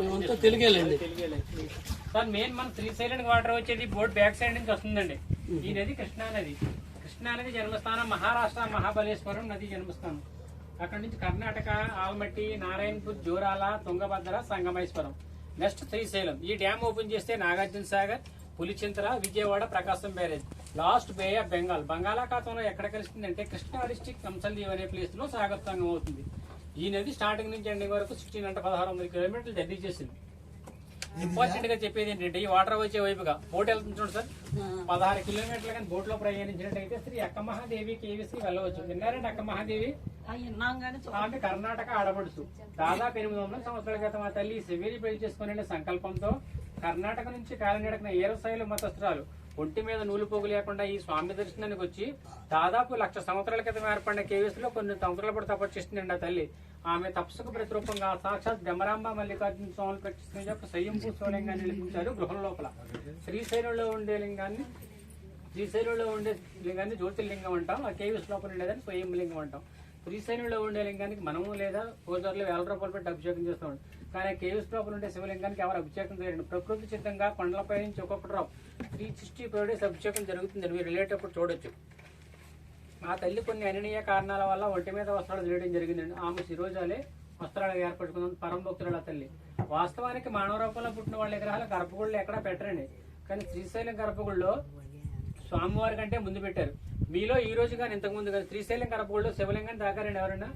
మేమంతా తెలుగేలండి. Sir main మన Srisailam water వచ్చేది బోర్డ్ బ్యాక్ సైడ్ నుంచి వస్తుందండి. ఈ నది కృష్ణా నది. కృష్ణా నది జన్మస్థానం మహారాష్ట్ర మహాబలేశ్వరం నది జన్మస్థానం. అక్కడ నుంచి కర్ణాటక ఆల్మట్టి నారాయణపూర్ జోరాల తుంగభద్ర సంగమేశ్వరం. నెక్స్ట్ శ్రీశైలం ఈ డ్యామ్ ఓపెన్ చేస్తే Nagarjuna Sagar Pulichintala Vijayawada Prakasam barrage. Last Bay of Bengal బంగాళాఖాతంలో ఎక్కడ కలుస్తుందంటే కృష్ణా డిస్టిక్ కంసల్దీవ్ అనే ప్లేస్లో సాగర్ సంగం అవుతుంది. ఈ నది స్టార్టింగ్ నుంచి ఎండింగ్ వరకు సిక్స్టీన్ అంటే పదహారు వందల కిలోమీటర్లు జర్నీ చేసింది ఇంపార్టెంట్గా చెప్పేది ఏంటంటే ఈ వాటర్ వచ్చే వైపుగా బోట్ వెళ్తుంది సార్. పదహారు కిలోమీటర్లు కానీ బోట్లో ప్రయాణించినట్టయితే శ్రీ అక్క మహాదేవి కేవీసీ వెళ్ళవచ్చు. విన్నారండి అక్క మహాదేవి ఆమె కర్ణాటక ఆడపడుచు. దాదాపు ఎనిమిది వందల సంవత్సరాల క్రితం ఆ తల్లి శివేరి పెళ్ళి చేసుకునే సంకల్పంతో కర్ణాటక నుంచి కాలినడకన ఏరశైలు మతస్థురాలు. ఒంటి మీద నూలు పోగు లేకుండా ఈ స్వామి దర్శనానికి వచ్చి దాదాపు లక్ష సంవత్సరాల క్రితం ఏర్పడిన కేవీస్లో కొన్ని సంవత్సరాల కూడా తపస్సు చేసిందండి ఆ తల్లి. ఆమె తపస్సుకు ప్రతిరూపంగా సాక్షాత్ బ్రహ్మరాంబ మల్లికార్జున స్వామిని ప్రతిష్ఠించి ఒక స్వయంభూ శివలింగాన్ని నిర్మించారు గృహం లోపల. శ్రీశైలంలో ఉండే లింగాన్ని శ్రీశైలంలో ఉండే లింగాన్ని జ్యోతిర్లింగం అంటాం. ఆ కేవీస్ లోపల ఉండేదాన్ని స్వయం లింగం అంటాం. శ్రీశైలంలో ఉండే లింగానికి మనము లేదా పూజారులు వేల రూపాయలు పెట్టి అభిషేకం చేస్తాం కానీ కేవీస్ లోపల ఉండే శివలింగానికి ఎవరు అభిషేకం చేయడం ప్రకృతి సిద్ధంగా కొండలపై నుంచి ఒక్కొక్క drop three sixty five days అభిషేకం జరుగుతుంది మీరు వెళ్ళేటప్పుడు చూడొచ్చు. ఆ తల్లి కొన్ని అననీయ కారణాల వల్ల ఒంటి మీద వస్త్రాలు తీయడం జరిగిందండి. ఆమె శిరోజాలే వస్త్రాలు ఏర్పడుకున్న పరమ భక్తుల తల్లి. వాస్తవానికి మానవ రూపంలో పుట్టిన వాళ్ళ విగ్రహాలు గర్భగుళ్ళు ఎక్కడా పెట్టరండి. కానీ శ్రీశైలం గర్భగుడిలో స్వామివారి కంటే ముందు పెట్టారు. మీలో ఈ రోజు కానీ ఇంతకు ముందు కానీ శ్రీశైలం గర్భగుడిలో శివలింగం తాకారండి ఎవరైనా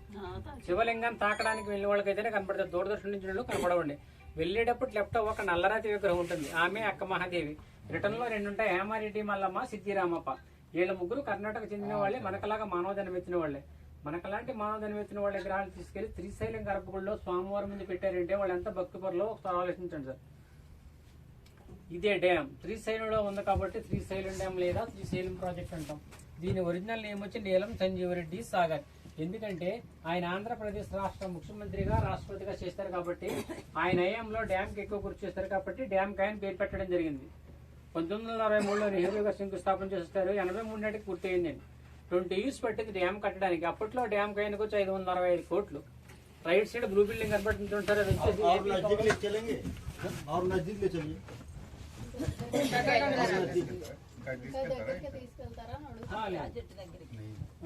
శివలింగం తాకడానికి వెళ్ళిన వాళ్ళకైతేనే కనపడతారు. దూరదర్శనం నుంచి కనపడవండి. వెళ్ళేటప్పుడు లెఫ్ట్ ఒక నల్లరాతి విగ్రహం ఉంటుంది. ఆమె అక్క మహాదేవి. రిటర్న్లో రెండు ఉంటాయి హేమారెడ్డి మల్లమ్మ సిద్ధిరామప్ప. వీళ్ళ ముగ్గురు కర్ణాటక చెందిన వాళ్ళే. మనకలాగా మానవ జన్మెత్తిన వాళ్ళే. మనకలాంటి మానవ జన్మెత్తిన వాళ్ళ విగ్రహాలు తీసుకెళ్ళి శ్రీశైలం గర్భగుడిలో స్వామివారి ముందు పెట్టారంటే వాళ్ళు ఎంత భక్తి పరులో. ఒకసారి ఆలోచించండి సార్. ఇదే డ్యామ్. శ్రీశైలంలో ఉంది కాబట్టి శ్రీశైలం డ్యామ్ లేదా శ్రీశైలం ప్రాజెక్ట్ అంటాం. దీని ఒరిజినల్ నేమ్ వచ్చి నీలం సంజీవరెడ్డి సాగర్. ఎందుకంటే ఆయన ఆంధ్రప్రదేశ్ రాష్ట్ర ముఖ్యమంత్రిగా రాష్ట్రపతిగా చేస్తారు కాబట్టి ఆయన హయాంలో డ్యామ్కి ఎక్కువ కృషి చేస్తారు కాబట్టి డ్యామ్కి ఆయన పేరు పెట్టడం జరిగింది. పంతొమ్మిది వందల అరవై మూడులో నెహ్రూ గారు శంకుస్థాపన చేస్తారు. ఎనభై మూడు నాటికి పూర్తి అయిందండి ట్వంటీ ఇయర్స్ పట్టింది డ్యామ్ కట్టడానికి. అప్పట్లో డ్యామ్ ఆయనకు వచ్చి ఐదు వందల అరవై ఐదు కోట్లు. రైట్ సైడ్ బ్లూ బిల్డింగ్ కనబడుతుంది సార్ అది వచ్చేసి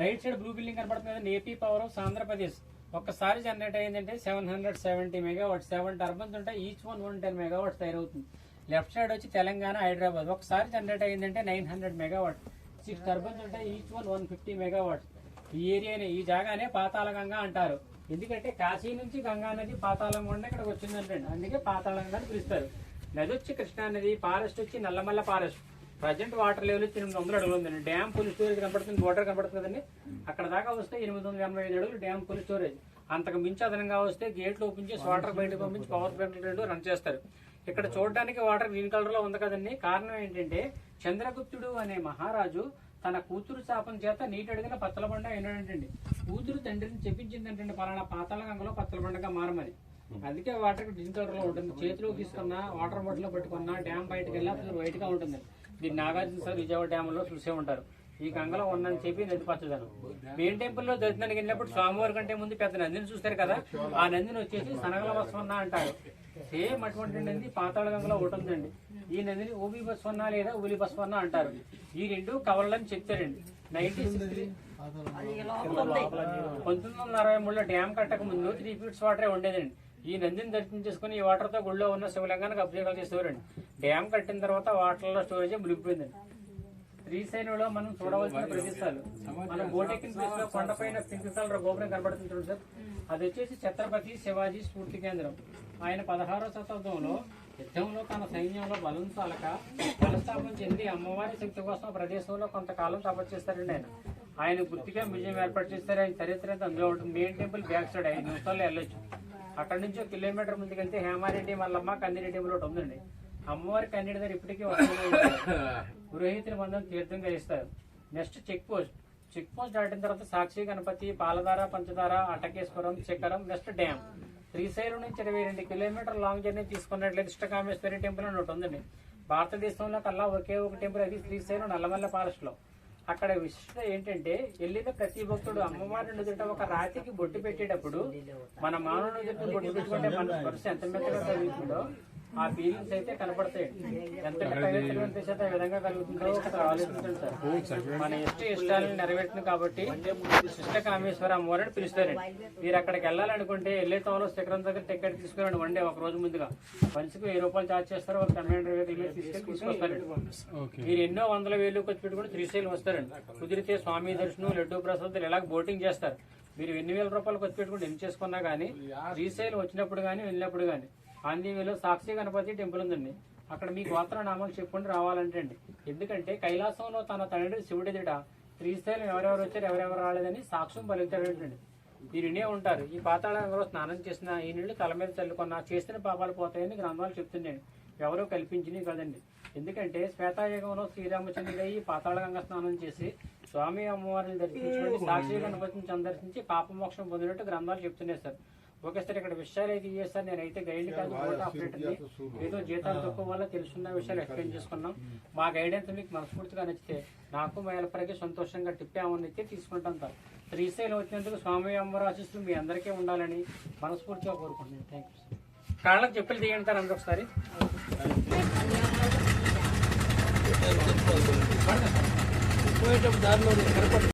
రైట్ సైడ్ బ్లూ బిల్డింగ్ కనబడుతుంది ఏపీ పవర్ హౌస్ ఆంధ్రప్రదేశ్. ఒక్కసారి generate అయ్యిందంటే seven hundred seventy megawatts. Seven turbines ఉంటాయి each one one ten megawatts తయారవుతుంది. లెఫ్ట్ సైడ్ వచ్చి తెలంగాణ హైదరాబాద్. ఒకసారి generate అయ్యిందంటే nine hundred megawatt six turbines ఉంటాయి each one one fifty megawatts. ఈ ఏరియానే ఈ జాగానే పాతాళ గంగా అంటారు. ఎందుకంటే కాశీ నుంచి గంగా నది పాతాళం గుండా ఇక్కడికి వచ్చిందంటే అందుకే పాతాళంగా అని పిలుస్తారు. నది వచ్చి కృష్ణా నది ఫారెస్ట్ వచ్చి Nallamala forest. Present water level వచ్చి ఎనిమిది వందల అడుగులు ఉందండి. డ్యామ్ ఫుల్ స్టోరేజ్ కనపడుతుంది వాటర్ కనపడుతుంది కదండి. అక్కడ దాకా వస్తే ఎనిమిది వందల ఎనభై ఐదు అడుగులు డ్యామ్ ఫుల్ స్టోరేజ్. అంతకు మించి అదనంగా వస్తే గేట్లు ఓపెన్ చేసి వాటర్ బయటకు పంపించి పవర్ ప్లాంట్ రెండు రన్ చేస్తారు. ఇక్కడ చూడడానికి వాటర్ గ్రీన్ కలర్లో ఉంది కదండి. కారణం ఏంటంటే చంద్రగుప్తుడు అనే మహారాజు తన కూతురు శాపం చేత నీటి అడిగిన పత్తల బండ అయినాడంటండి. కూతురు తండ్రిని చెప్పించిందంటండి పలానా పాతాళ గంగలో పత్తల బండగా మారమని. అందుకే వాటర్ గ్రీన్ కలర్లో ఉంటుంది. చేతిలో తీసుకున్నా వాటర్ బాటిల్లో పెట్టుకున్నా డ్యామ్ బయటకు వెళ్ళి అసలు వైట్గా ఉంటుంది. దీన్ని నాగార్జున సార్ విజయవాడ డ్యామ్లో చూసే ఉంటారు. ఈ గంగలో ఉందని చెప్పి నది పచ్చదనం మెయిన్ టెంపుల్లో దర్శనానికి వెళ్ళినప్పుడు స్వామివారి కంటే ముందు పెద్ద నందిని చూస్తారు కదా ఆ నందిని వచ్చేసి సనగల బస్వన్న అంటారు. సేమ్ అటువంటి నంది పాతాళ గంగలో ఒకటి ఉందండి. ఈ నందిని ఓబి బస్వన్న లేదా ఉలి బస్వన్న అంటారు. ఈ రెండు కవలని చెప్తారండి. నైన్టీన్ సిక్స్టీ పంతొమ్మిది వందల అరవై మూడులో డ్యామ్ కట్టక ముందు త్రీ ఫీట్స్ వాటరే ఉండేదండి. ఈ నందిని దర్శనం చేసుకుని ఈ వాటర్తో గుళ్ళో ఉన్న శివలింగానికి అభిషేకాలు చేసేవారండి. డ్యామ్ కట్టిన తర్వాత వాటర్లో స్టోరేజ్ మునిగిపోయిందండి. శ్రీశైలంలో మనం చూడవలసిన ప్రదేశాలు. మన బోటెక్కిన ప్లేస్లో కొండపైన పింక్ గోపురం కనబడుతుంది సార్. అది వచ్చేసి ఛత్రపతి శివాజీ స్ఫూర్తి కేంద్రం. ఆయన పదహారో శతాబ్దంలో యుద్ధంలో తన సైన్యంలో బలం చాలక బలస్థాపన చెంది అమ్మవారి శక్తి కోసం ప్రదేశంలో కొంతకాలం తపస్సు చేస్తారండి ఆయన. ఆయన గుర్తిగా మ్యూజియం ఏర్పాటు చేస్తారు. ఆయన చరిత్ర అంతా అందులో ఉంటుంది. Main temple back side. ఐదు నిమిషాల్లో వెళ్ళొచ్చు. అక్కడ నుంచి ఒక కిలోమీటర్ ముందుకెళ్తే హేమారెడ్డి మల్లమ్మ కందిరెడ్డి ఒకటి ఉందండి. అమ్మవారి కన్నీటి దగ్గర ఇప్పటికీ వస్తూనే ఉంటారు. మందం తీర్థం కలిస్తారు next check post. Check post దాటిన తర్వాత సాక్షి గణపతి పాలధార పంచదార అటకేశ్వరం చక్రం నెక్స్ట్ డ్యామ్ శ్రీశైలం నుంచి ఇరవై రెండు కిలోమీటర్ లాంగ్ జర్నీ తీసుకున్నట్లయితే ఇష్టకామేశ్వరి టెంపుల్ అని ఒకటి ఉందండి. భారతదేశంలో కల్లా ఒకే ఒక టెంపుల్ అది శ్రీశైలం నల్లమల్ల ఫారెస్ట్లో అక్కడ విశిష్టత ఏంటంటే వెళ్ళిన ప్రతి భక్తుడు అమ్మవారి నుదుట ఒక రాతికి బొట్టు పెట్టేటప్పుడు మన మానవ నుదుట బొట్టు పెట్టుకుంటే మన స్పర్శ ఎంత మెత్తగా చదువుతుందో ఆ ఫీలింగ్స్ అయితే కనపడతాయి. ఎంత పవిత్రం అనిపిస్తే ఆ విధంగా కలుగుతుందో ఒకసారి ఆలోచించండి సార్ మన ఇష్ట ఇష్టాలను నెరవేర్చును కాబట్టి ఇష్ట కామేశ్వర అమ్మవారిని పిలుస్తారండి. మీరు అక్కడికి వెళ్ళాలనుకుంటే వెళ్ళే తోలో శిఖరం దగ్గర టికెట్ తీసుకురండి వన్ డే ఒక రోజు ముందుగా. మనిషికి వెయ్యి రూపాయలు ఛార్జ్ చేస్తారు వాళ్ళు కన్వెంటర్ దగ్గర తీసుకెళ్ళి తీసుకొస్తారండి మీరు ఎన్నో వందల వేలు ఖర్చు పెట్టుకుని శ్రీశైలం వస్తారండి. కుదిరితే స్వామి దర్శనం లడ్డూ ప్రసాద్ ఇలా బోటింగ్ చేస్తారు. మీరు ఎన్ని వేల రూపాయలు ఖర్చు పెట్టుకుని ఎన్ని చేసుకున్నా కానీ శ్రీశైలం వచ్చినప్పుడు కానీ వెళ్ళినప్పుడు కానీ ఆంజనేయులో సాక్షి గణపతి టెంపుల్ ఉందండి. అక్కడ మీ గోత్రనామాలు చెప్పుకుంటూ రావాలంటే అండి ఎందుకంటే కైలాసంలో తన తండ్రి శివుడి ఎదుట శ్రీశైలం ఎవరెవరు వచ్చారు ఎవరెవరు రాలేదని సాక్ష్యం పలుకుతాడంటండి. మీరు వినే ఉంటారు. ఈ పాతాళంలో స్నానం చేసిన ఈ నీళ్ళు తల మీద చల్లుకున్నా చేసిన పాపాలు పోతాయని గ్రంథాలు చెప్తున్నాయండి ఎవరో కల్పించినవి కదండి. ఎందుకంటే శ్వేతాయుగంలో శ్రీరామచంద్రుడు ఈ పాతాళగంగా స్నానం చేసి స్వామి అమ్మవారిని దర్శించుకుని సాక్షి గణపతిని సందర్శించి పాపమోక్షం పొందినట్టు గ్రంథాలు చెప్తున్నాయి సార్. ఓకే సార్ ఇక్కడ విషయాలు అయితే ఇయ్యే సార్ నేనైతే గైడ్ కాదు ఆపరేటర్ని ఏదో జీతాలు తక్కువ వల్ల తెలుసున్న విషయాలు ఎక్స్ప్లెయిన్ చేసుకున్నాం. మా గైడెన్స్ మీకు మనస్ఫూర్తిగా నచ్చితే నాకు మా ఎలపరికి సంతోషంగా టిప్ ఏమన్నా ఇస్తే తీసుకుంటాం సార్. శ్రీశైలం వచ్చినందుకు స్వామి అమ్మవారి ఆశీస్సులు మీ అందరికీ ఉండాలని మనస్ఫూర్తిగా కోరుకుంటున్నాను. థ్యాంక్ యూ సార్ కాళ్ళకి చెప్పులు తీయండి సార్ అందరూ ఒకసారి. పోయేటప్పుడు దారిలో కనపడ